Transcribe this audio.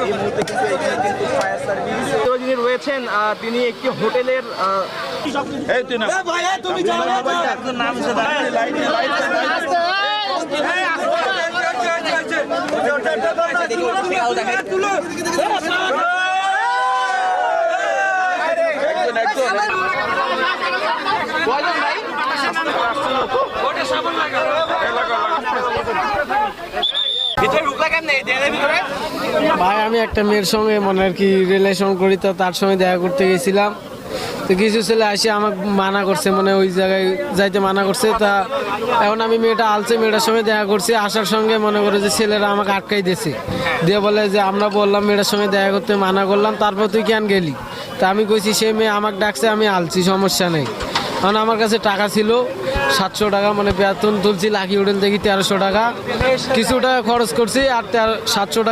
এই মুহূর্তে কিন্তু ফায়ার সার্ভিস যিনি রয়েছেন তিনি একটি হোটেলের এই তুই না একজন একজন ভাই, আমি একটা মেয়ের সঙ্গে মানে আর কি রিলেশন করি, তো তার সঙ্গে দেখা করতে গেছিলাম। তো কিছু ছেলে আসে আমাকে মানা করছে মানে ওই জায়গায় যাইতে মানা করছে। তা এখন আমি মেয়েটা আলছে মেয়েটার সঙ্গে দেখা করছি। আসার সঙ্গে মনে করে যে ছেলেরা আমাকে আটকাই দিয়েছে। দিয়ে বলে যে, আমরা বললাম মেয়েটার সঙ্গে দেখা করতে মানা করলাম, তারপর তুই কেন গেলি? তা আমি কইছি, সে মেয়ে আমাকে ডাকছে, আমি আলছি, সমস্যা নেই। কারণ আমার কাছে টাকা ছিল, সাতশো টাকা মানে বেতন তুলছি, লাকি হোটেল থেকে তেরোশো টাকা। কিছু টাকা খরচ করছি, আর সাতশো টাকা